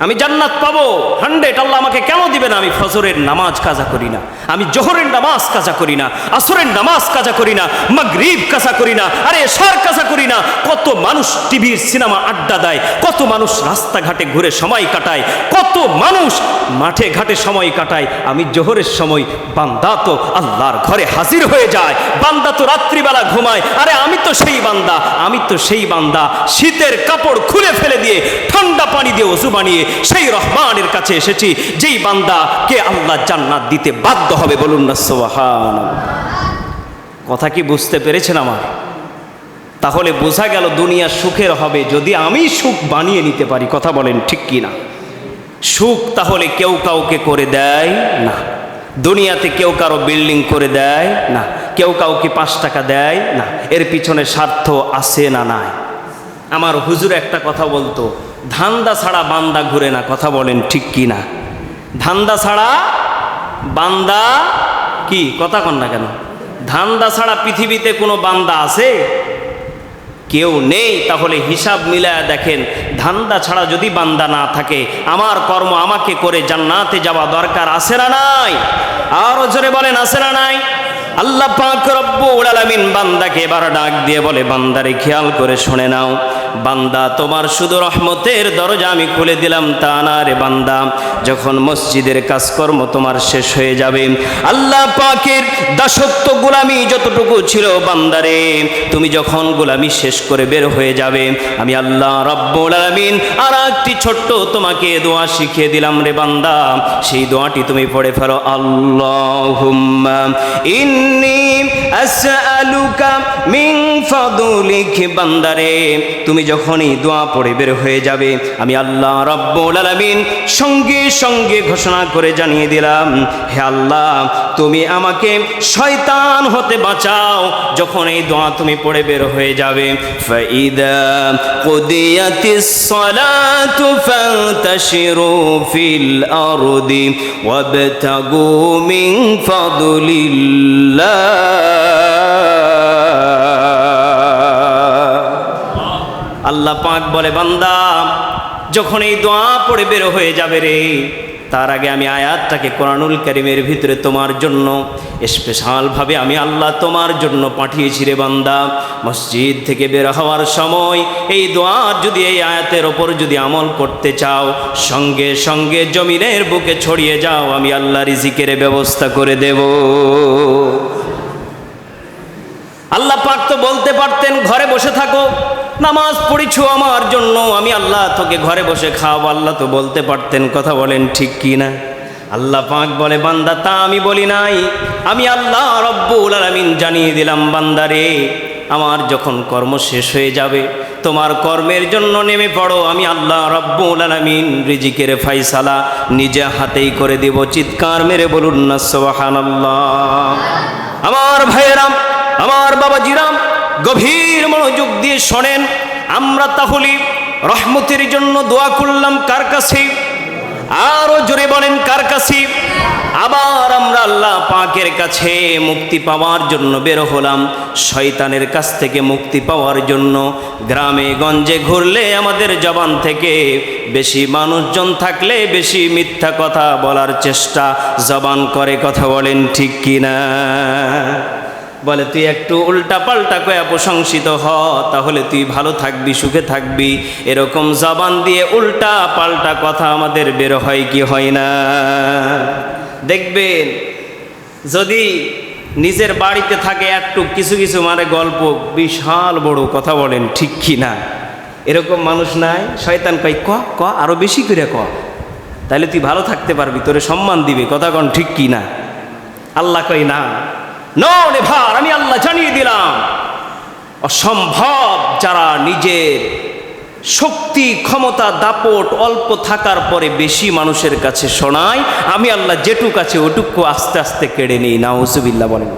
আমি জান্নাত পাবো। হান্ড্রেড আল্লাহ আমাকে কেন দিবে না আমি ফজরের নামাজ কাজা করি না। আমি জোহরের নামাজ কাজা করি না। আসরের নামাজ কাজা করি না। মাগরিব কাজা করি না। আরে এশার কাজা করি না। কত মানুষ টিভির সিনেমা আড্ডা দেয়। কত মানুষ রাস্তাঘাটে ঘুরে সময় কাটায়। কত মানুষ মাঠে ঘাটে সময় কাটায়। আমি জোহরের সময় বান্দা তো আল্লাহর ঘরে হাজির হয়ে যায়। বান্দা তো রাত্রিবেলা ঘুমায়। আরে আমি তো সেই বান্দা। আমি তো সেই বান্দা। শীতের কাপড় খুলে ফেলে দিয়ে ঠান্ডা পানি দিয়ে ওজু বানিয়ে সেই রহমানের কাছে এসেছি, যেই বান্দা কে আল্লাহ জান্নাত দিতে বাধ্য হবে বলুন না সোহান কথা কি বুঝতে পেরেছেন আমার? তাহলে বোঝা গেল দুনিয়া সুখের হবে, যদি আমি সুখ বানিয়ে নিতে পারি, কথা বলেন ঠিক কি না? সুখ তাহলে কেউ কাউকে করে দেয় না। দুনিয়াতে কেউ কারও বিল্ডিং করে দেয় না, কেউ কাউকে পাঁচ টাকা দেয় না, এর পিছনে স্বার্থ আছে না নাই? আমার হুজুর একটা কথা বলতো ধান্দা ছাড়া বান্দা ঘুরে না, কথা বলেন ঠিক কি না? ধান্দা ছাড়া বান্দা কি? কথা কন না কেন? ধান্দা ছাড়া পৃথিবীতে কোনো বান্দা আছে? কেউ নেই, তাহলে হিসাব মিলায় দেখেন, ধান্দা ছাড়া যদি বান্দা না থাকে, আমার কর্ম আমাকে করে জান্নাতে যাওয়া দরকার আছে না নাই? আরও জোরে বলেন, আছে না নাই? আল্লাহ পাক রব্বুল আলামিন বান্দাকে এবার ডাক দিয়ে বলে, বান্দারে খেয়াল করে শুনে নাও। বান্দা, তোমার শুধু রহমতের দরজা আমি খুলে দিলাম, তা না রে বান্দা। যখন মসজিদের কাজকর্ম তোমার শেষ হয়ে যাবে, আল্লাহ পাকের দাসত্ব গোলামি যতটুকু ছিল বান্দারে তুমি যখন গোলামি শেষ করে বের হয়ে যাবে, আমি আল্লাহ রব্বুল আলামিন আর একটি ছোট্ট তোমাকে দোয়া শিখিয়ে দিলাম রে বান্দা। সেই দোয়াটি তুমি পড়ে ফেলো, আল্লাহুম্মা ইন্নি বান্দারে, তুমি যখনই দোয়া পড়ে বের হয়ে যাবে, আমি আল্লাহ রব্বুল সঙ্গে সঙ্গে ঘোষণা করে জানিয়ে দিলাম, হে আল্লাহ, তুমি আমাকে শয়তান হতে বাঁচাও যখন এই দোয়া তুমি পড়ে বের হয়ে যাবে। ফাইদা ফিল আরদি ওয়াবতাগু মিন ফাদলিল্লাহ। আল্লাহ পাক বলে, বান্দা, যখন এই দোয়া পড়ে বের হয়ে যাবে রে, তার আগে আমি আয়াতটাকে কোরআনুল করিমের ভিতরে তোমার জন্য, স্পেশালভাবে আমি আল্লাহ তোমার জন্য পাঠিয়েছি রে বান্দা। মসজিদ থেকে বের হওয়ার সময় এই দোয়া যদি এই আয়াতের ওপর যদি আমল করতে চাও, সঙ্গে সঙ্গে জমিনের বুকে ছড়িয়ে যাও, আমি আল্লাহ রিজিকের ব্যবস্থা করে দেব। আল্লাহ পাক তো বলতে পারতেন, ঘরে বসে থাকো, নামাজ পড়িছো আমার জন্য, আমি আল্লাহ তোকে ঘরে বসে খাওয়াবো। আল্লাহ তো বলতে পারতেন, কথা বলেন ঠিক কি না? আল্লাহ পাক বলে, বান্দা, তা আমি বলি নাই। আমি আল্লাহ রব্বুল আলামিন জানিয়ে দিলাম বান্দারে আমার যখন কর্ম শেষ হয়ে যাবে, তোমার কর্মের জন্য নেমে পড়ো। আমি আল্লাহ রব্বুল আলামিন রিজিকের ফাইসালা নিজে হাতেই করে দিব। চিৎকার মেরে বলুন না, সুবহানাল্লাহ। আমার ভাইয়েরাম আমার বাবা জিরাম গভীর মনোযোগ দিয়ে শোনেন, আমরা তাহলে রহমতের জন্য দোয়া করলাম কার কাছে? আরও জোরে বলেন, কার কাছে? আবার আমরা আল্লাহ পাকের কাছে মুক্তি পাওয়ার জন্য বের হলাম, শয়তানের কাছ থেকে মুক্তি পাওয়ার জন্য। গ্রামে গঞ্জে ঘুরলে আমাদের জবান থেকে বেশি মানুষজন থাকলে বেশি মিথ্যা কথা বলার চেষ্টা। জবান করে কথা বলেন ঠিক কিনা? বলে, তুই একটু উল্টা পাল্টা কয়া প্রশংসিত হ, তাহলে তুই ভালো থাকবি, সুখে থাকবি। এরকম জবান দিয়ে উল্টা পাল্টা কথা আমাদের বের হয় কি হয় না। দেখবেন, যদি নিজের বাড়িতে থাকে একটু কিছু কিছু মানে গল্প, বিশাল বড় কথা বলেন, ঠিক কি না? এরকম মানুষ নাই, শয়তান কয়, ক ক, আরও বেশি করে ক। তাহলে তুই ভালো থাকতে পারবি, তোরে সম্মান দিবে, কথা কন ঠিক কি না? আল্লাহ কই না। নে ভার আমি আল্লাহ জানিয়ে দিলাম। অসম্ভব যারা নিজের শক্তি, ক্ষমতা, দাপট অল্প থাকার পরে বেশি মানুষের কাছে শোনায়, আমি আল্লাহ যেটুক আছে ওটুকু আস্তে আস্তে কেড়ে নিই, নাউজুবিল্লাহ বলেন।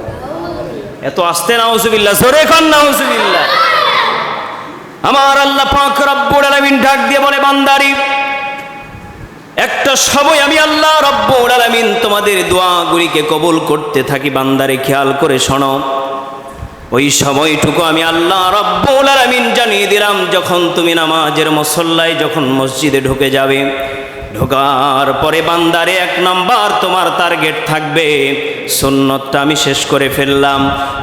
এত আস্তে নাউজুবিল্লাহ, জোরে খান নাউজুবিল্লাহ। আমার আল্লাহ পাক রব্বুল আলামিন ডাক দিয়ে বলে, বান্দারি একটা সময় আমি আল্লাহ রব্বুল আলামিন তোমাদের দোয়াগুলিকে কবুল করতে থাকি, বান্দারে খেয়াল করে শোনো। ওই সময়টুকু আমি আল্লাহ রব্বুল আলামিন জানিয়ে দিলাম, যখন তুমি নামাজের মসল্লায় যখন মসজিদে ঢুকে যাবে। ঢোকার পরে বান্দারে এক নম্বর তোমার টার্গেট থাকবে। সুন্নতটা আমি শেষ করে ফেললাম।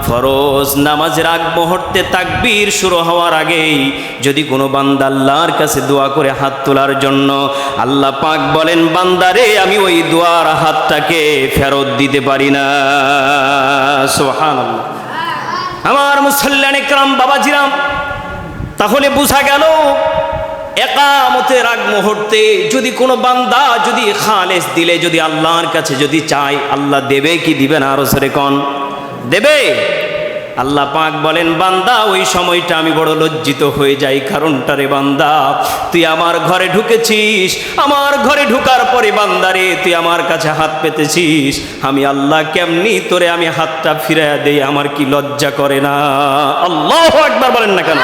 ফরজ নামাজের আগ মুহূর্তে তাকবীর শুরু হওয়ার আগেই যদি কোনো বান্দা আল্লাহর কাছে দোয়া করে হাত তোলার জন্য আল্লাহ পাক বলেন, বান্দারে, আমি ওই দোয়ার হাতটাকে ফেরত দিতে পারি না। সুবহানাল্লাহ। আমার মুসল্লান একরাম বাবাজিরাম, তাহলে বোঝা গেল একামতের আগ মুহূর্তে যদি কোনো বান্দা যদি খালেস দিলে, যদি আল্লাহর কাছে যদি চায়, আল্লাহ দেবে কি দিবে না? আরও সরে কন। দেবে? আল্লাহ পাক বলেন, বান্দা, ওই সময়টা আমি বড় লজ্জিত হয়ে যাই। কারণটা রে বান্দা, তুই আমার ঘরে ঢুকেছিস। আমার ঘরে ঢুকার পরে বান্দারে তুই আমার কাছে হাত পেতেছিস। আমি আল্লাহ কেমনি তোরে আমি হাতটা ফিরে দেই? আমার কি লজ্জা করে না? আল্লাহ একবার বলেন না কেন?